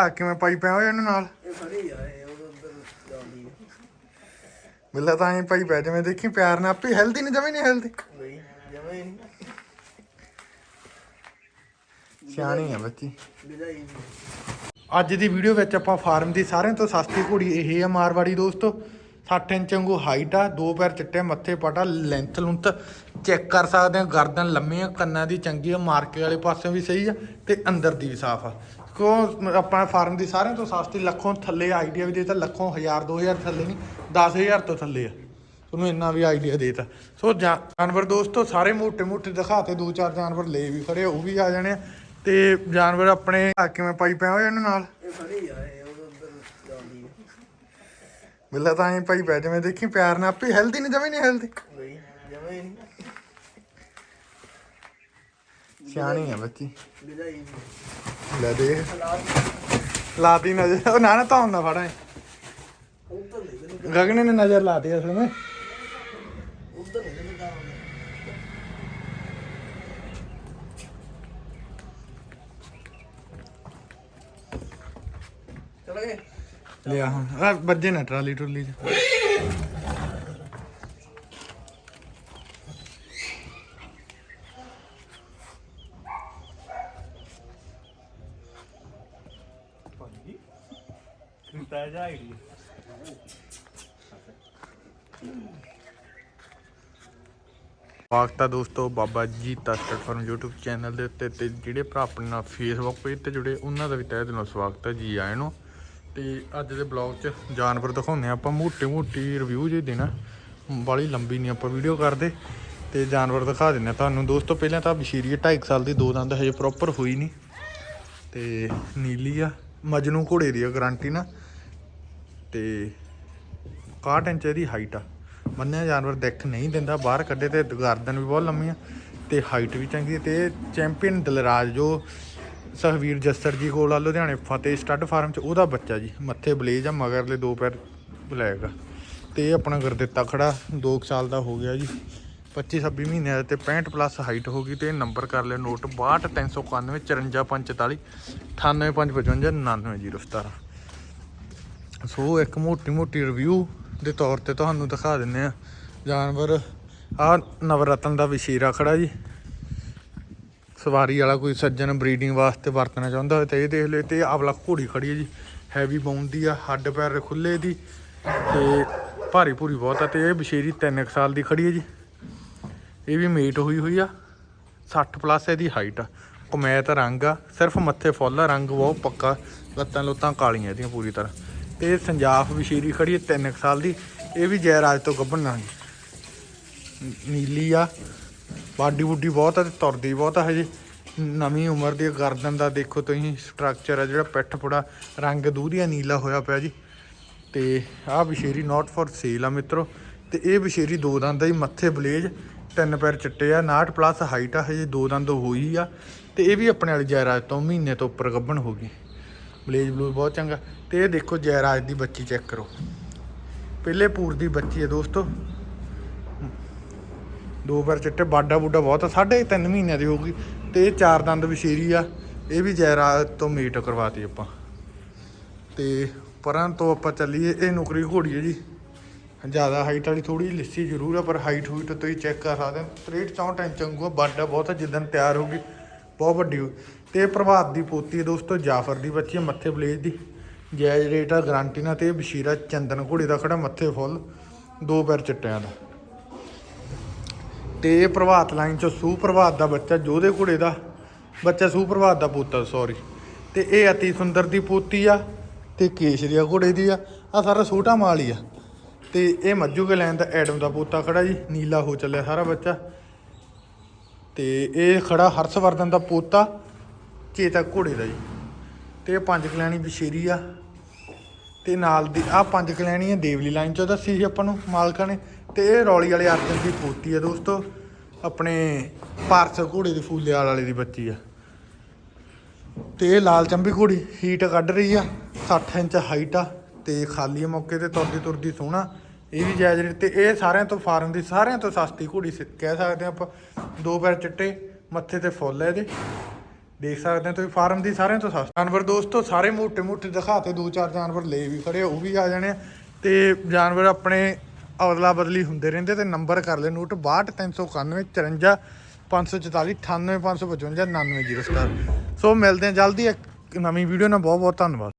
ਆ ਕਿਵੇਂ ਪਾਈ ਪਿਆ ਹੋਇਆ ਇਹਨੂੰ ਨਾਲ? ਇਹ ਫੜੀ ਆ ਇਹ ਉਹ ਅੰਦਰ ਜਾਂਦੀ ਹੈ ਬਿੱਲਾ ਤਾਂ ਐਂ ਪਾਈ ਪਿਆ ਜਿਵੇਂ ਦੇਖੀ ਪਿਆਰ ਨਾਲ ਆਪੇ ਹੈਲਦੀ ਨਹੀਂ ਜਮੇ ਨਹੀਂ ਹੈਲਦੀ ਨਹੀਂ ਜਮਾ ਹੀ ਨਹੀਂ ਸਿਆਣੀ ਆ ਬੱਚੀ। ਅੱਜ ਦੀ ਵੀਡੀਓ ਵਿੱਚ ਆਪਾਂ ਫਾਰਮ ਦੀ ਸਾਰਿਆਂ ਤੋਂ ਸਸਤੀ ਘੋੜੀ ਇਹ ਆ ਮਾਰਵਾੜੀ ਦੋਸਤੋ। 60 ਇੰਚ ਵਾਂਗੂ ਹਾਈਟ ਆ ਦੋ ਪੈਰ ਚਿੱਟੇ ਮੱਥੇ ਪਾਟਾ ਲੈਂਥ ਲੁੰਥ। ਚੈੱਕ ਕਰ ਸਕਦੇ ਆ ਗਰਦਨ ਲੰਮੀ ਆ ਕੰਨਾਂ ਦੀ ਚੰਗੀ ਆ ਮਾਰਕੇ ਵਾਲੇ ਪਾਸੇ ਵੀ ਸਹੀ ਆ ਤੇ ਅੰਦਰ ਦੀ ਵੀ ਸਾਫ਼ ਆ। ਕਿਉਂ ਆਪਾਂ ਫਾਰਮ ਦੀ ਸਾਰਿਆਂ ਤੋਂ ਸਸਤੀ ਲੱਖੋਂ ਥੱਲੇ ਆਈਡੀਆ ਵੀ ਦੇਤਾ ਲੱਖੋਂ 1000 2000 ਥੱਲੇ ਨਹੀਂ 10000 ਤੋਂ ਥੱਲੇ ਆ। ਤੁਹਾਨੂੰ ਇੰਨਾ ਵੀ ਆਈਡੀਆ ਦੇਤਾ। ਸੋ ਜਾਨਵਰ ਦੋਸਤੋ ਸਾਰੇ ਮੋٹے-ਮੋٹے ਦਿਖਾਤੇ ਦੋ ਚਾਰ ਜਾਨਵਰ ਲੈ ਵੀ ਖੜੇ ਉਹ ਵੀ ਆ ਜਾਣੇ ਤੇ ਜਾਨਵਰ ਆਪਣੇ ਆ ਕਿਵੇਂ ਪਾਈ ਪਿਆ ਹੋਇਆ ਇਹਨਾਂ ਨਾਲ? ਇਹ ਮਿਲਦਾ ਤਾਂ ਐ ਭਾਈ ਪੈ ਜਿਵੇਂ ਦੇਖੀ ਪਿਆਰ ਨਾਲ ਆਪੇ ਹੈਲਦੀ ਨਹੀਂ ਜਵੇਂ ਨਹੀਂ ਹੈਲਦੀ ਸਿਆਣੀ ਆ ਬੱਚੀ। ਲੈ ਦੇ। ਲਾਤੀ ਨਜ਼ਰ। ਉਹ ਨਾ ਨਾ ਧੌਣ ਨਾ ਫੜਾਂ ਗਗਨ ਨੇ ਨਜ਼ਰ ਲਾਤੀ ਅਸਲ ਵਿੱਚ ਲਿਆ ਹੁਣ। ਆ ਵੱਜੇ ਨਾ ਟਰਾਲੀ ਟਰੂਲੀ ਚ। ਕੀਤਾ ਆਈਡੀ ਸਵਾਗਤ ਆ ਦੋਸਤੋ Baba ji tested firm YouTube channel ਦੇ ਉੱਤੇ ਤੇ ਜਿਹੜੇ ਭਰਾ ਆਪਣੇ ਨਾਲ Facebook ਪੇਜ ਤੇ ਜੁੜੇ, ਉਹਨਾਂ ਦਾ ਵੀ ਤਹਿ ਦਿਲੋਂ ਸਵਾਗਤ ਹੈ ਜੀ ਆਇਆਂ ਨੂੰ। ਤੇ ਅੱਜ ਦੇ ਬਲੌਗ 'ਚ ਜਾਨਵਰ ਦਿਖਾਉਂਦੇ ਆ ਆਪਾਂ ਮੋਟੇ ਮੋਟੀ ਰਿਵਿਊ ਜੇ ਦੇਣਾ, ਬਾਲੀ ਲੰਬੀ ਨਹੀਂ ਆਪਾਂ ਵੀਡੀਓ ਕਰਦੇ। ਤੇ ਜਾਨਵਰ ਦਿਖਾ ਦਿੰਦੇ ਆ ਤੁਹਾਨੂੰ। ਦੋਸਤੋ, ਪਹਿਲਾਂ ਤਾਂ ਬਸ਼ੀਰੀ 2.5 ਸਾਲ ਦੀ, ਦੋ ਦੰਦ ਹਜੇ ਪ੍ਰੋਪਰ ਹੋਈ ਨਹੀਂ। ਤੇ ਨੀਲੀ ਆ, ਮਜਨੂ ਘੋੜੇ ਦੀ ਆ ਗਾਰੰਟੀ ਨਾ। ਤੇ 61 ਇੰਚ ਇਹਦੀ ਹਾਈਟ ਆ। ਮੰਨਿਆ ਜਾਨਵਰ ਦਿੱਖ ਨਹੀਂ ਦਿੰਦਾ, ਬਾਹਰ ਕੱਢੇ ਤੇ ਗਰਦਨ ਵੀ ਬਹੁਤ ਲੰਮੀ ਆ ਤੇ ਹਾਈਟ ਵੀ ਚੰਗੀ ਹੈ ਤੇ ਚੈਂਪੀਅਨ ਦਲਰਾਜ, ਜੋ ਸਹਵੀਰ ਜੱਸਰ ਜੀ ਕੋਲ ਆ, ਲੁਧਿਆਣੇ ਫਤਿਹ ਸਟੱਡ ਫਾਰਮ ਚ, ਉਹਦਾ ਬੱਚਾ ਜੀ, ਮੱਥੇ ਬਲੇਜ ਆ ਮਗਰਲੇ ਦੋ ਪੈਰ ਬਲੈਕ ਆ। ਤੇ ਇਹ ਆਪਣਾ ਗੁਰਦਿੱਤਾ ਖੜਾ 2 ਸਾਲ ਦਾ ਹੋ ਗਿਆ ਜੀ। 25 26 ਮਹੀਨਿਆਂ ਦਾ ਤੇ 65 ਪਲੱਸ ਹਾਈਟ ਹੋ ਗਈ ਤੇ ਨੰਬਰ ਕਰ ਲਿਓ ਨੋਟ 62 391 54 98555 99017 ਸੋ ਇੱਕ ਮੋਟੀ ਮੋਟੀ ਰਿਵਿਊ ਦੇ ਤੌਰ ਤੇ ਤੁਹਾਨੂੰ ਦਿਖਾ ਦਿੰਨੇ ਆ ਜਾਨਵਰ, ਆ ਨਵਰਤਨ ਦਾ ਵਿਸ਼ੇਰਾ ਖੜਾ ਜੀ। ਸਵਾਰੀ ਵਾਲਾ ਕੋਈ ਸੱਜਣ ਬਰੀਡਿੰਗ ਵਾਸਤੇ ਵਰਤਣਾ ਚਾਹੁੰਦਾ ਹੋਵੇ ਤਾਂ ਇਹ ਦੇਖ ਲਿਓ, ਤੇ ਆਵਲਾ ਘੋੜੀ ਖੜੀ ਹੈ ਜੀ। ਹੈਵੀ ਬਾਉਂਡ ਦੀ ਆ, ਹੱਡ ਪੈਰ ਖੁੱਲੇ ਦੀ ਤੇ ਭਾਰੀ ਭੂਰੀ ਬਹੁਤ ਆ ਤੇ ਇਹ ਬਸ਼ੇਰੀ 3 ਸਾਲ ਦੀ ਖੜੀ ਹੈ ਜੀ। ਇਹ ਵੀ ਮੇਟ ਹੋਈ ਹੋਈ ਆ 60 ਪਲੱਸ ਇਹਦੀ ਹਾਈਟ ਆ। ਕਮੈਤ ਰੰਗ ਆ, ਸਿਰਫ ਮੱਥੇ ਫੁੱਲ ਆ, ਰੰਗ ਬਹੁਤ ਪੱਕਾ, ਲੱਤਾਂ ਲੁੱਤਾਂ ਕਾਲੀਆਂ ਇਹਦੀਆਂ ਪੂਰੀ ਤਰ੍ਹਾਂ। ਇਹ ਸੰਜਾਫ ਵਿਸ਼ੇਰੀ ਖੜੀ ਹੈ 3 ਸਾਲ ਦੀ। ਇਹ ਵੀ ਜੈਰਾਜ ਤੋਂ ਗੱਭਣ ਨਾ ਨੀਲੀ ਆ, ਬਾਡੀ ਬੁੱਡੀ ਬਹੁਤ ਆ ਤੇ ਤੁਰਦੀ ਬਹੁਤ ਆ ਹਜੇ। ਨਵੀਂ ਉਮਰ ਦੀ ਗਰਦਨ ਦਾ ਦੇਖੋ ਤੁਸੀਂ ਸਟਰਕਚਰ ਆ ਜਿਹੜਾ ਪਿੱਠ ਪੂੜਾ, ਰੰਗ ਦੂਰੀਆ ਨੀਲਾ ਹੋਇਆ ਪਿਆ ਜੀ। ਤੇ ਆਹ ਵਿਸ਼ੇਰੀ ਨਾਟ ਫॉर ਸੇਲ ਆ ਮਿੱਤਰੋ। ਤੇ ਇਹ ਵਿਸ਼ੇਰੀ ਦੋ ਦੰਦ ਦਾ ਹੀ ਮੱਥੇ ਬਲੇਜ, ਤਿੰਨ ਪੈਰ ਚਿੱਟੇ ਆ 69 ਪਲੱਸ ਹਾਈਟ ਆ, ਹਜੇ ਦੋ ਦੰਦ ਹੋਈ ਆ। ਤੇ ਇਹ ਵੀ ਆਪਣੇ ਵਾਲੀ ਜੈਰਾਜ ਤੋਂ ਮਹੀਨੇ ਤੋਂ ਉੱਪਰ ਗੱਭਣ ਹੋ ਗਈ। ਬਲੇਜ ਬਲੂ ਬਹੁਤ ਚੰਗਾ। ਤੇ ਇਹ ਦੇਖੋ ਜੈਰਾਜ ਦੀ ਬੱਚੀ ਚੈੱਕ ਕਰੋ। ਪਹਿਲੇ ਪੂਰ ਦੀ ਬੱਚੀ ਹੈ ਦੋਸਤੋ। ਦੋ ਪੈਰ ਚਿੱਟੇ ਬਾਡਾ ਬੂਡਾ ਬਹੁਤ ਆ ਸਾਢੇ ਤਿੰਨ ਮਹੀਨਿਆਂ ਦੀ ਹੋਊਗੀ। ਤੇ ਇਹ ਚਾਰ ਦੰਦ ਵਿਸ਼ੇਰੀ ਆ ਇਹ ਵੀ ਜੈਰਾਜ ਤੋਂ ਮੀਟ ਕਰਵਾਤੀ ਆਪਾਂ। ਤੇ ਪਰਾਂ ਤੋਂ ਆਪਾਂ ਚੱਲੀਏ ਇਹ ਨੁਕਰੀ ਘੋੜੀ ਹੈ ਜੀ। ਜ਼ਿਆਦਾ ਹਾਈਟ ਵਾਲੀ ਥੋੜੀ ਲਿੱਸੀ ਜ਼ਰੂਰ ਆ ਪਰ ਹਾਈਟ ਹੂਟ ਤੁਸੀਂ ਚੈੱਕ ਕਰ ਸਕਦੇ ਹੋ। 63 64 ਇੰਚ ਵਾਂਗੂ ਆ, ਬਾਡਾ ਬਹੁਤ ਆ ਜਿੱਦਣ ਤਿਆਰ ਹੋਊਗੀ ਬਹੁਤ ਵੱਡੀ ਹੋ ਤੇ ਪ੍ਰਭਾਤ ਦੀ ਪੋਤੀ ਹੈ ਦੋਸਤੋ, ਜਾਫਰ ਦੀ ਬੱਚੀ ਹੈ, ਮੱਥੇ ਬਲੇਜ ਦੀ। ਜਾਇਜ਼ ਰੇਟ ਆ ਗਾਰੰਟੀ ਨਾਲ ਤੇ ਇਹ ਬਸ਼ੀਰਾ ਚੰਦਨ ਘੋੜੇ ਦਾ ਖੜਾ ਮੱਥੇ ਫੁੱਲ, ਦੋ ਪੈਰ ਚਿੱਟਿਆਂ ਦਾ। ਤੇ ਇਹ ਪ੍ਰਭਾਤ ਲਾਈਨ ਚੋਂ ਸੂ ਪ੍ਰਭਾਤ ਦਾ ਬੱਚਾ, ਜੋਧੇ ਘੋੜੇ ਦਾ ਬੱਚਾ ਸੂ ਪ੍ਰਭਾਤ ਦਾ ਪੁੱਤ ਸੌਰੀ ਤੇ ਇਹ ਅਤੀ ਸੁੰਦਰ ਦੀ ਪੋਤੀ ਆ, ਤੇ ਕੇਸ਼ਰੀਆ ਘੋੜੇ ਦੀ ਆ ਆ ਸਾਰਾ ਛੋਟਾ ਮਾਲ ਹੀ ਆ। ਤੇ ਇਹ ਮੱਜੂ ਕੇ ਲੈਣ ਦਾ ਐਡਮ ਦਾ ਪੋਤਾ ਖੜਾ ਜੀ, ਨੀਲਾ ਹੋ ਚੱਲਿਆ ਸਾਰਾ ਬੱਚਾ। ਤੇ ਇਹ ਖੜਾ ਹਰਸ਼ਵਰਧਨ ਦਾ ਪੋਤਾ ਚੇਤਕ ਘੋੜੇ ਦਾ ਜੀ। ਤੇ ਇਹ ਪੰਜ ਕਲੈਣੀ ਬਸ਼ੇਰੀ ਆ। ਤੇ ਨਾਲ ਦੀ ਆ ਪੰਜ ਕਲੈਣੀ ਆ ਦੇਵਲੀ ਲਾਈਨ ਚੋਂ ਦੱਸੀ ਸੀ ਆਪਾਂ ਨੂੰ ਮਾਲਕਾਂ ਨੇ। ਤੇ ਇਹ ਰੌਲੀ ਵਾਲੇ ਅਰਜਨ ਦੀ ਪੋਤੀ ਆ ਦੋਸਤੋ। ਆਪਣੇ ਪਾਰਸ ਘੋੜੇ ਦੀ ਫੂਲਿਆਲ ਵਾਲੇ ਦੀ ਬੱਚੀ ਆ। ਤੇ ਇਹ ਲਾਲ ਚੰਬੀ ਘੋੜੀ ਹੀਟ ਕੱਢ ਰਹੀ ਆ। 60 ਇੰਚ ਹਾਈਟ ਆ। ਤੇ ਖਾਲੀ ਮੌਕੇ ਤੇ, ਤੁਰਦੀ ਤੁਰਦੀ ਸੋਹਣਾ। ਇਹ ਵੀ ਜਾਇਜ਼ ਰੇਟ ਤੇ ਇਹ ਸਾਰਿਆਂ ਤੋਂ ਫਾਰਮ ਦੀ ਸਾਰਿਆਂ ਤੋਂ ਸਸਤੀ ਘੋੜੀ ਸ- ਕਹਿ ਸਕਦੇ ਹਾਂ ਆਪਾਂ। ਦੋ ਪੈਰ ਚਿੱਟੇ, ਮੱਥੇ ਤੇ ਫੁੱਲ ਹੈ ਇਹਦੇ। ਦੇਖ ਸਕਦੇ ਹੋ ਤੁਸੀਂ, ਫਾਰਮ ਦੀ ਸਾਰਿਆਂ ਤੋਂ ਸਸਤਾ। ਜਾਨਵਰ ਦੋਸਤੋ, ਸਾਰੇ ਮੋਟੇ ਮੋٹے ਦਿਖਾਤੇ ਦੋ ਚਾਰ ਜਾਨਵਰ ਲੈ ਵੀ ਖੜੇ ਉਹ ਵੀ ਆ ਜਾਣੇ ਤੇ ਜਾਨਵਰ ਆਪਣੇ ਅਦਲਾ ਬਦਲੀ ਹੁੰਦੇ ਰਹਿੰਦੇ ਤੇ ਨੰਬਰ ਕਰ ਲੈ, ਨੋਟ 62391 54 544 98555 9907 ਸੋ ਮਿਲਦੇ ਹਾਂ ਜਲਦੀ, ਇੱਕ ਨਵੀਂ ਵੀਡੀਓ ਨਾਲ ਬਹੁਤ ਬਹੁਤ ਧੰਨਵਾਦ।